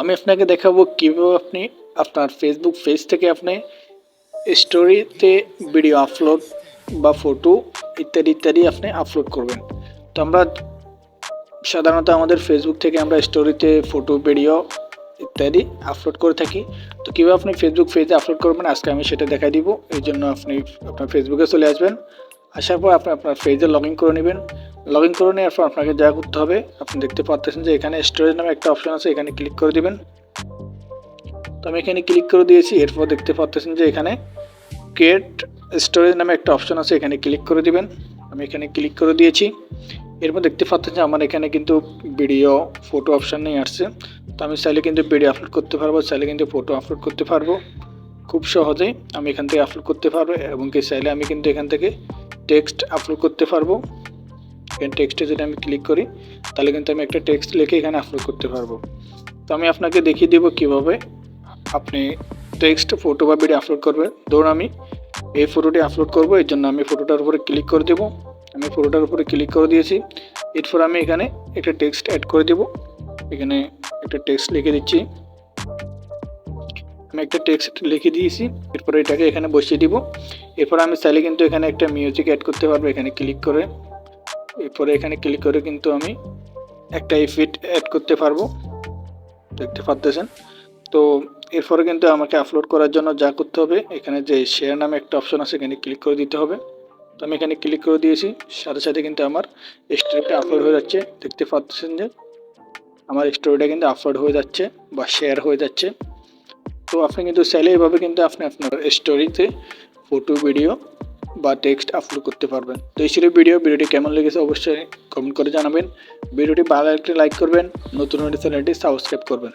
আমি আপনাকে দেখাবো কীভাবে আপনি আপনার ফেসবুক পেজ থেকে আপনি স্টোরিতে ভিডিও আপলোড বা ফটো ইত্যাদি ইত্যাদি আপনি আপলোড করবেন। তো আমরা সাধারণত আমাদের ফেসবুক থেকে আমরা স্টোরিতে ফটো ভিডিও ইত্যাদি আপলোড করে থাকি। তো কীভাবে আপনি ফেসবুক পেজে আপলোড করবেন আজকে আমি সেটা দেখাই দিব। এই জন্য আপনি আপনার ফেসবুকে চলে আসবেন। আসার পর আপনি আপনার পেজে লগ ইন করে নেবেন। লগ ইন করে নেওয়ার পর আপনাকে যা করতে হবে, আপনি দেখতে পাচ্ছেন যে এখানে স্টোরেজ নামে একটা অপশন আছে, এখানে ক্লিক করে দিবেন। তো আমি এখানে ক্লিক করে দিয়েছি, এরপর দেখতে পাচ্ছেন যে এখানে ক্রিয়েট স্টোরেজ নামে একটা অপশন আছে, এখানে ক্লিক করে দিবেন। আমি এখানে ক্লিক করে দিয়েছি। এরপর দেখতে পাচ্ছেন যে আমার এখানে কিন্তু ভিডিও ফটো অপশান নিয়ে আসছে। তো আমি চাইলে কিন্তু ভিডিও আপলোড করতে পারব, চাইলে কিন্তু ফটো আপলোড করতে পারব। খুব সহজেই আমি এখান থেকে আপলোড করতে পারব, এবং কি চাইলে আমি কিন্তু এখান থেকে টেক্সট আপলোড করতে পারব। এখানে টেক্সটে যদি আমি ক্লিক করি, তাহলে কিন্তু আমি একটা টেক্সট লিখে এখানে আপলোড করতে পারব। তো আমি আপনাকে দেখিয়ে দেবো কীভাবে আপনি টেক্সট ফটো বা ভিডিও আপলোড করবেন। ধরুন আমি এই ফটোটি আপলোড করব, এর জন্য আমি ফটোটার উপরে ক্লিক করে দেবো। আমি ফটোটার উপরে ক্লিক করে দিয়েছি। এরপর আমি এখানে একটা টেক্সট অ্যাড করে দেবো। এখানে একটা টেক্সট লিখে দিচ্ছি। আমি একটা টেক্সট লিখে দিয়েছি। এরপর এটাকে এখানে বসিয়ে দিব। এরপর আমি চাইলে কিন্তু এখানে একটা মিউজিক অ্যাড করতে পারব, এখানে ক্লিক করে। এরপরে এখানে ক্লিক করে কিন্তু আমি একটা ইফিট অ্যাড করতে পারব। দেখতে পারতেছেন? তো এরপরে কিন্তু আমাকে আপলোড করার জন্য যা করতে হবে, এখানে যে শেয়ার নামে একটা অপশন আছে, এখানে ক্লিক করে দিতে হবে। তো আমি এখানে ক্লিক করে দিয়েছি, সাথে সাথে কিন্তু আমার স্টোরিটা আপলোড হয়ে যাচ্ছে। দেখতে পাচ্ছেন যে আমার স্টোরিটা কিন্তু আপলোড হয়ে যাচ্ছে বা শেয়ার হয়ে যাচ্ছে। তো আপনি কিন্তু চাইলে এভাবে কিন্তু আপনি আপনার স্টোরিতে ফটো ভিডিও বা টেক্সট আপলোড করতে পারবেন। তো এই ছিল ভিডিও ভিডিওটি কেমন লেগেছে অবশ্যই কমেন্ট করে জানাবেন। ভিডিওটি ভালো লাগলে লাইক করবেন। নতুন চ্যানেলটি সাবস্ক্রাইব করবেন।